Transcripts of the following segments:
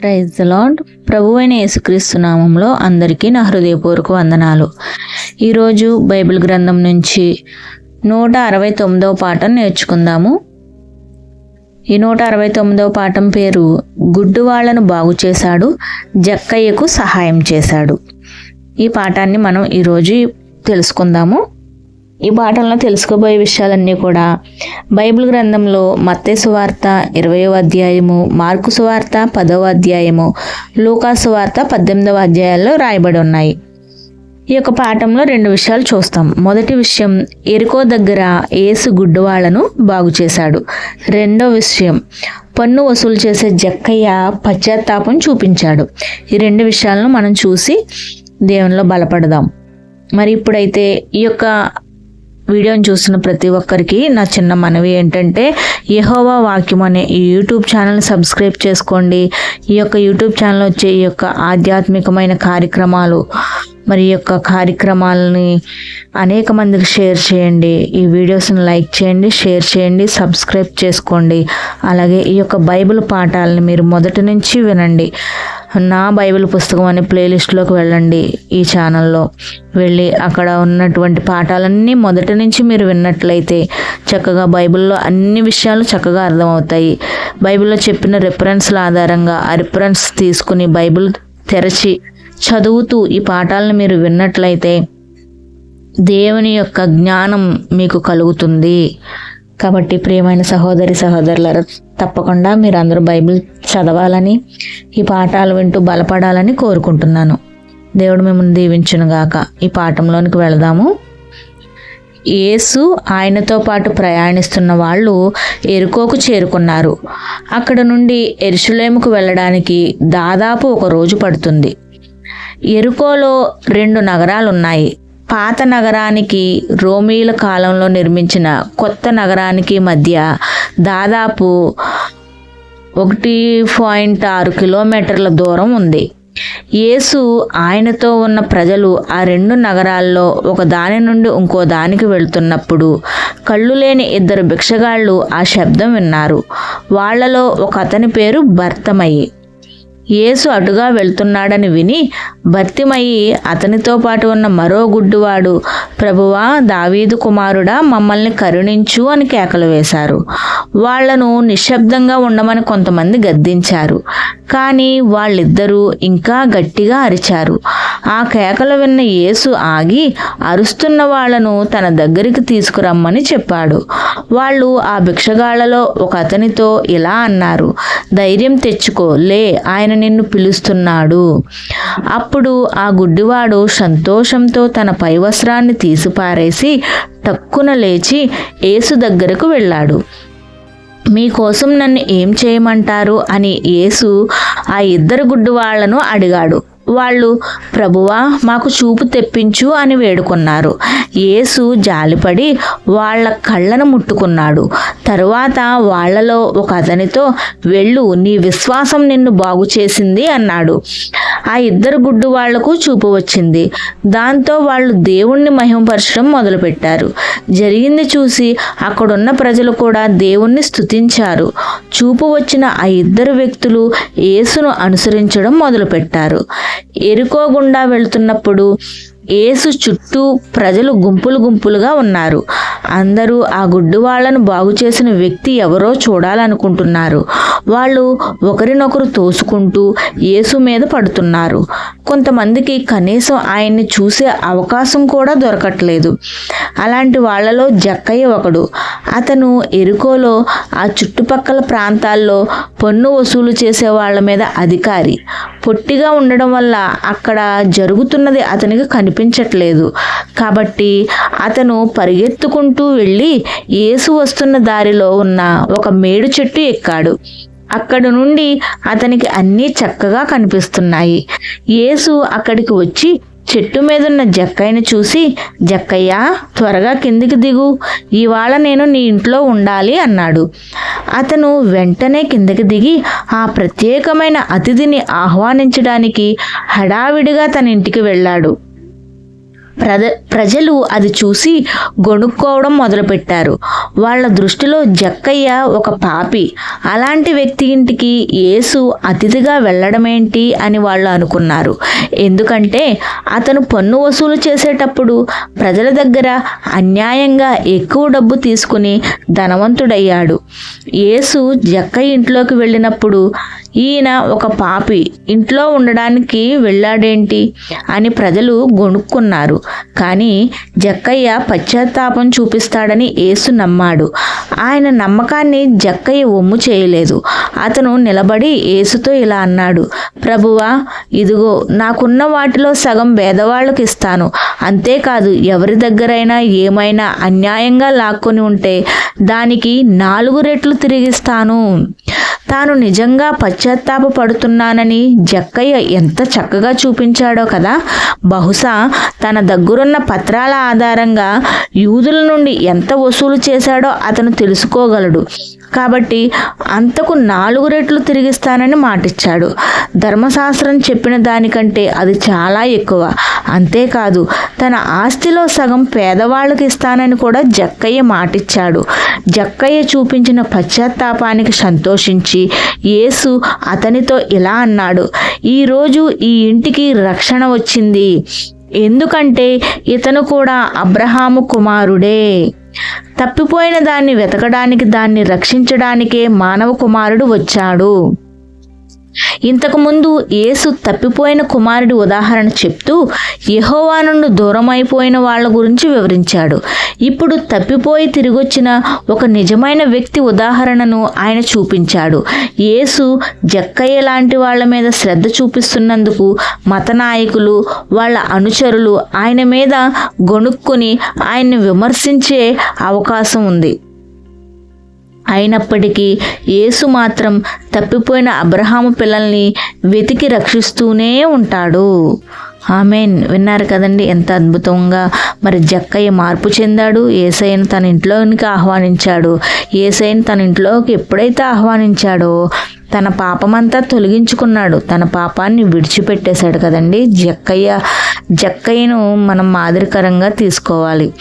Praise lord ప్రభు అయిన యేసుక్రీస్తు నామంలో అందరికీ నా హృదయపూర్వక వందనాలు. ఈరోజు బైబిల్ గ్రంథం నుంచి నూట అరవై తొమ్మిదవ పాఠం నేర్చుకుందాము. ఈ నూట అరవై తొమ్మిదవ పాఠం పేరు గుడ్డు వాళ్ళను బాగు చేశాడు జక్కయ్యకు సహాయం చేశాడు. ఈ పాఠాన్ని మనం ఈరోజు తెలుసుకుందాము. ఈ పాఠంలో తెలుసుకోబోయే విషయాలన్నీ కూడా బైబిల్ గ్రంథంలో మత్తే సువార్త ఇరవయో అధ్యాయము మార్కు సువార్త పదవ అధ్యాయము లూకా సువార్త పద్దెనిమిదవ అధ్యాయాల్లో రాయబడి ఉన్నాయి. ఈ యొక్క పాఠంలో రెండు విషయాలు చూస్తాం. మొదటి విషయం ఎరుకో దగ్గర ఏసు గుడ్డువాళ్ళను బాగు చేశాడు. రెండో విషయం పన్ను వసూలు చేసే జక్కయ్య పశ్చాత్తాపం చూపించాడు. ఈ రెండు విషయాలను మనం చూసి దేవునిలో బలపడదాం. మరి ఇప్పుడైతే ఈ యొక్క వీడియోని చూస్తున్న ప్రతి ఒక్కరికి నా చిన్న మనవి ఏంటంటే యహోవా వాక్యం అనే ఈ యూట్యూబ్ ఛానల్ సబ్స్క్రైబ్ చేసుకోండి. ఈ యొక్క యూట్యూబ్ ఛానల్ వచ్చే ఈ యొక్క ఆధ్యాత్మికమైన కార్యక్రమాలు మరి ఈ యొక్క కార్యక్రమాలని అనేక మందికి షేర్ చేయండి. ఈ వీడియోస్ని లైక్ చేయండి షేర్ చేయండి సబ్స్క్రైబ్ చేసుకోండి. అలాగే ఈ యొక్క బైబిల్ పాఠాలని మీరు మొదటి నుంచి వినండి. నా బైబిల్ పుస్తకం అనే ప్లేలిస్ట్లోకి వెళ్ళండి ఈ ఛానల్లో. వెళ్ళి అక్కడ ఉన్నటువంటి పాఠాలన్నీ మొదటి నుంచి మీరు విన్నట్లయితే చక్కగా బైబిల్లో అన్ని విషయాలు చక్కగా అర్థమవుతాయి. బైబిల్లో చెప్పిన రిఫరెన్స్ల ఆధారంగా ఆ రిఫరెన్స్ తీసుకుని బైబిల్ తెరచి చదువుతూ ఈ పాఠాలను మీరు విన్నట్లయితే దేవుని యొక్క జ్ఞానం మీకు కలుగుతుంది. కాబట్టి ప్రియమైన సహోదరి సహోదరుల తప్పకుండా మీరు అందరూ బైబిల్ చదవాలని ఈ పాఠాలు వింటూ బలపడాలని కోరుకుంటున్నాను. దేవుడు మిమ్మల్ని దీవించునుగాక. ఈ పాఠంలోనికి వెళదాము. యేసు ఆయనతో పాటు ప్రయాణిస్తున్న వాళ్ళు ఎరుకోకు చేరుకున్నారు. అక్కడ నుండి ఎరుషులేముకు వెళ్ళడానికి దాదాపు ఒక రోజు పడుతుంది. ఎరుకోలో రెండు నగరాలు ఉన్నాయి పాత నగరానికి రోమీల కాలంలో నిర్మించిన కొత్త నగరానికి మధ్య దాదాపు ఒకటి పాయింట్ ఆరు కిలోమీటర్ల దూరం ఉంది. యేసు ఆయనతో ఉన్న ప్రజలు ఆ రెండు నగరాల్లో ఒక దాని నుండి ఇంకో దానికి వెళ్తున్నప్పుడు కళ్ళు లేని ఇద్దరు భిక్షగాళ్ళు ఆ శబ్దం విన్నారు. వాళ్ళలో ఒక అతని పేరు భర్తమయ్యి యేసు అటుగా వెళ్తున్నాడని విని భర్తిమయ్యి అతనితో పాటు ఉన్న మరో గుడ్డువాడు ప్రభువా దావీదు కుమారుడా మమ్మల్ని కరుణించు అని కేకలు వేశారు. వాళ్ళను నిశ్శబ్దంగా ఉండమని కొంతమంది గద్దించారు. కానీ వాళ్ళిద్దరూ ఇంకా గట్టిగా అరిచారు. ఆ కేకలు విన్న యేసు ఆగి అరుస్తున్న వాళ్ళను తన దగ్గరికి తీసుకురమ్మని చెప్పాడు. వాళ్ళు ఆ భిక్షగాళ్ళలో ఒక అతనితో ఇలా అన్నారు ధైర్యం తెచ్చుకో లే ఆయన నిన్ను పిలుస్తున్నాడు. అప్పుడు ఆ గుడ్డివాడు సంతోషంతో తన పై వస్త్రాన్ని తీసిపారేసి టక్కున లేచి ఏసు దగ్గరకు వెళ్ళాడు. మీకోసం నన్ను ఏం చేయమంటారు? అని యేసు ఆ ఇద్దరు గుడ్డివాళ్ళను అడిగాడు. వాళ్ళు ప్రభువా మాకు చూపు తెప్పించు అని వేడుకున్నారు. యేసు జాలిపడి వాళ్ళ కళ్ళను ముట్టుకున్నాడు. తరువాత వాళ్ళలో ఒక అతనితో వెళ్ళు నీ విశ్వాసం నిన్ను బాగు చేసింది అన్నాడు. ఆ ఇద్దరు గుడ్డు వాళ్ళకు చూపు వచ్చింది. దాంతో వాళ్ళు దేవుణ్ణి మహిమపరచడం మొదలుపెట్టారు. జరిగింది చూసి అక్కడున్న ప్రజలు కూడా దేవుణ్ణి స్థుతించారు చూపు వచ్చిన ఆ ఇద్దరు వ్యక్తులు యేసును అనుసరించడం మొదలుపెట్టారు. ఎరుకోగుండా వెళ్తున్నప్పుడు ఏసు చుట్టూ ప్రజలు గుంపులు గుంపులుగా ఉన్నారు. అందరూ ఆ గుడ్డు వాళ్ళను బాగు చేసిన వ్యక్తి ఎవరో చూడాలనుకుంటున్నారు. వాళ్ళు ఒకరినొకరు తోసుకుంటూ యేసు మీద పడుతున్నారు. కొంతమందికి కనీసం ఆయన్ని చూసే అవకాశం కూడా దొరకట్లేదు. అలాంటి వాళ్ళలో జక్కయ్య ఒకడు అతను ఎరుకోలో ఆ చుట్టుపక్కల ప్రాంతాల్లో పన్ను వసూలు చేసే వాళ్ళ మీద అధికారి. పొట్టిగా ఉండడం వల్ల అక్కడ జరుగుతున్నది అతనికి కనిపించట్లేదు. కాబట్టి అతను పరిగెత్తుకుంటూ వెళ్ళి ఏసు వస్తున్న దారిలో ఉన్న ఒక మేడు చెట్టు ఎక్కాడు. అక్కడ నుండి అతనికి అన్నీ చక్కగా కనిపిస్తున్నాయి. యేసు అక్కడికి వచ్చి చెట్టు మీదున్న జక్కయ్యను చూసి జక్కయ్య త్వరగా కిందికి దిగు. ఇవాళ నేను నీ ఇంట్లో ఉండాలి అన్నాడు. అతను వెంటనే కిందకి దిగి ఆ ప్రత్యేకమైన అతిథిని ఆహ్వానించడానికి హడావిడిగా తన ఇంటికి వెళ్ళాడు. ప్రజ ప్రజలు అది చూసి గొణుక్కోవడం మొదలుపెట్టారు. వాళ్ళ దృష్టిలో జక్కయ్య ఒక పాపి. అలాంటి వ్యక్తి ఇంటికి యేసు అతిథిగా వెళ్ళడమేంటి అని వాళ్ళు అనుకున్నారు. ఎందుకంటే అతను పన్ను వసూలు చేసేటప్పుడు ప్రజల దగ్గర అన్యాయంగా ఎక్కువ డబ్బు తీసుకుని ధనవంతుడయ్యాడు. యేసు జక్కయ్య ఇంట్లోకి వెళ్ళినప్పుడు ఈయన ఒక పాపి ఇంట్లో ఉండడానికి వెళ్ళాడేంటి అని ప్రజలు గొణుక్కున్నారు. కానీ జక్కయ్య పశ్చాత్తాపం చూపిస్తాడని యేసు నమ్మాడు. ఆయన నమ్మకాన్ని జక్కయ్య ఒమ్ము చేయలేదు. అతను నిలబడి యేసుతో ఇలా అన్నాడు ప్రభువా ఇదిగో నాకున్న వాటిలో సగం పేదవాళ్ళకి ఇస్తాను. అంతేకాదు ఎవరి దగ్గరైనా ఏమైనా అన్యాయంగా లాక్కొని ఉంటే దానికి నాలుగు రెట్లు తిరిగిస్తాను. తాను నిజంగా పశ్చాత్తాప పడుతున్నానని జక్కయ్య ఎంత చక్కగా చూపించాడో కదా. బహుశా తన దగ్గరున్న పత్రాల ఆధారంగా యూదుల నుండి ఎంత వసూలు చేశాడో అతను తెలుసుకోగలడు. కాబట్టి అంతకు నాలుగు రెట్లు తిరిగిస్తానని మాటిచ్చాడు. ధర్మశాస్త్రం చెప్పిన దానికంటే అది చాలా ఎక్కువ. అంతేకాదు తన ఆస్తిలో సగం పేదవాళ్ళకి ఇస్తానని కూడా జక్కయ్య మాటిచ్చాడు. జక్కయ్య చూపించిన పశ్చాత్తాపానికి సంతోషించి యేసు అతనితో ఇలా అన్నాడు ఈరోజు ఈ ఇంటికి రక్షణ వచ్చింది. ఎందుకంటే ఇతను కూడా అబ్రహాము కుమారుడే. తప్పిపోయిన దాన్ని వెతకడానికి దాన్ని రక్షించడానికే మానవ కుమారుడు వచ్చాడు. ఇంతకుముందు యేసు తప్పిపోయిన కుమారుడి ఉదాహరణ చెప్తూ యహోవా నుండి దూరమైపోయిన వాళ్ళ గురించి వివరించాడు. ఇప్పుడు తప్పిపోయి తిరిగొచ్చిన ఒక నిజమైన వ్యక్తి ఉదాహరణను ఆయన చూపించాడు. యేసు జక్కయ్య లాంటి వాళ్ళ మీద శ్రద్ధ చూపిస్తున్నందుకు మత నాయకులు వాళ్ళ అనుచరులు ఆయన మీద గొణుక్కుని ఆయన్ని విమర్శించే అవకాశం ఉంది. అయినప్పటికీ యేసు మాత్రం తప్పిపోయిన అబ్రహాము పిల్లల్ని వెతికి రక్షిస్తూనే ఉంటాడు. ఆమెన్. విన్నారు కదండి ఎంత అద్భుతంగా మరి జక్కయ్య మార్పు చెందాడు. ఏసైని తన ఇంట్లోనికి ఆహ్వానించాడు. ఏసైని తన ఇంట్లోకి ఎప్పుడైతే ఆహ్వానించాడో తన పాపమంతా తొలగించుకున్నాడు. తన పాపాన్ని విడిచిపెట్టేశాడు కదండి. జక్కయ్య జక్కయ్యను మనం మాదిరికరంగా తీసుకోవాలి.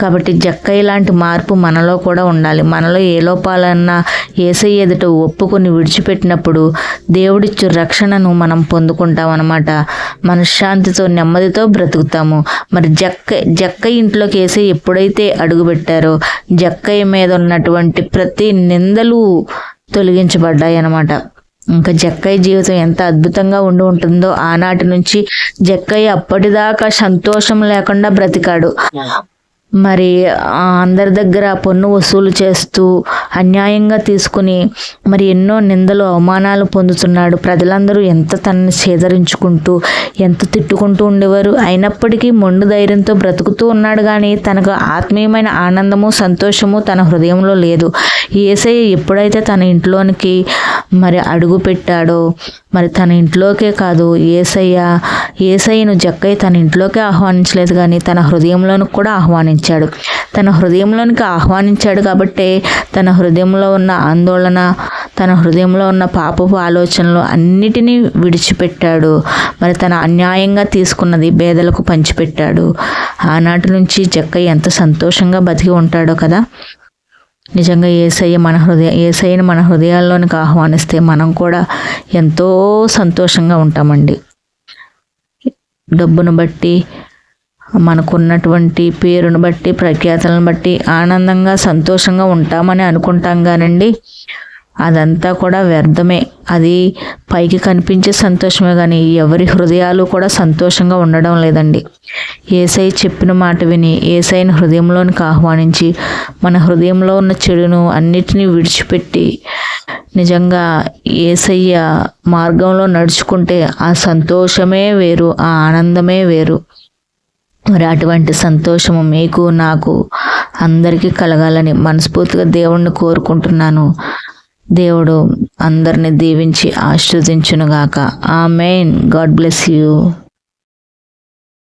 కాబట్టి జక్కయ్య లాంటి మార్పు మనలో కూడా ఉండాలి. మనలో ఏ లోపాలన్నా ఏసై ఎదుట ఒప్పుకొని విడిచిపెట్టినప్పుడు దేవుడిచ్చు రక్షణను మనం పొందుకుంటాం అనమాట మనశ్శాంతితో నెమ్మదితో బ్రతుకుతాము. మరి జక్క జక్క ఇంట్లోకి వేసి ఎప్పుడైతే అడుగుపెట్టారో జక్కయ్య మీద ఉన్నటువంటి ప్రతి నిందలు తొలగించబడ్డాయి అన్నమాట ఇంకా జక్కయ్య జీవితం ఎంత అద్భుతంగా ఉండి ఉంటుందో ఆనాటి నుంచి జక్కయ్య అప్పటిదాకా సంతోషం లేకుండా బ్రతికాడు. మరి అందరి దగ్గర పన్ను వసూలు చేస్తూ అన్యాయంగా తీసుకుని మరి ఎన్నో నిందలు అవమానాలు పొందుతున్నాడు. ప్రజలందరూ ఎంత తనని సేదరించుకుంటూ ఎంత తిట్టుకుంటూ ఉండేవారు? అయినప్పటికీ మొండు ధైర్యంతో బ్రతుకుతూ ఉన్నాడు కానీ తనకు ఆత్మీయమైన ఆనందము సంతోషము తన హృదయంలో లేదు. ఏసయ్య ఎప్పుడైతే తన ఇంట్లోనికి మరి అడుగు పెట్టాడో మరి తన ఇంట్లోకే కాదు ఏసయ్య ఏసయ్యను జక్కయ్య తన ఇంట్లోకే ఆహ్వానించలేదు కానీ తన హృదయంలోనికి కూడా ఆహ్వానించాడు. తన హృదయంలోనికి ఆహ్వానించాడు కాబట్టి తన హృదయంలో ఉన్న ఆందోళన తన హృదయంలో ఉన్న పాపపు ఆలోచనలు అన్నిటినీ విడిచిపెట్టాడు. మరి తన అన్యాయంగా తీసుకున్నది పేదలకు పంచిపెట్టాడు. ఆనాటి నుంచి జక్కయ్య ఎంత సంతోషంగా బతికి ఉంటాడో కదా! నిజంగా ఏసయ్య మన హృదయ ఏసయ్యని మన హృదయాల్లోనికి ఆహ్వానిస్తే మనం కూడా ఎంతో సంతోషంగా ఉంటామండి. డబ్బును బట్టి మనకున్నటువంటి పేరును బట్టి ప్రఖ్యాతలను బట్టి ఆనందంగా సంతోషంగా ఉంటామని అనుకుంటాం కానండి. అదంతా కూడా వ్యర్థమే. అది పైకి కనిపించే సంతోషమే కానీ ఎవరి హృదయాలు కూడా సంతోషంగా ఉండడం లేదండి. ఏసై చెప్పిన మాట విని ఏసైని హృదయంలోనికి ఆహ్వానించి మన హృదయంలో ఉన్న చెడును అన్నిటినీ విడిచిపెట్టి నిజంగా ఏసయ్య మార్గంలో నడుచుకుంటే ఆ సంతోషమే వేరు ఆ ఆనందమే వేరు. మరి అటువంటి సంతోషము మీకు నాకు అందరికీ కలగాలని మనస్ఫూర్తిగా దేవుణ్ణి కోరుకుంటున్నాను. దేవుడు అందరిని దీవించి ఆశీర్వదించునుగాక. ఆ మెయిన్ గాడ్ బ్లెస్ యూ.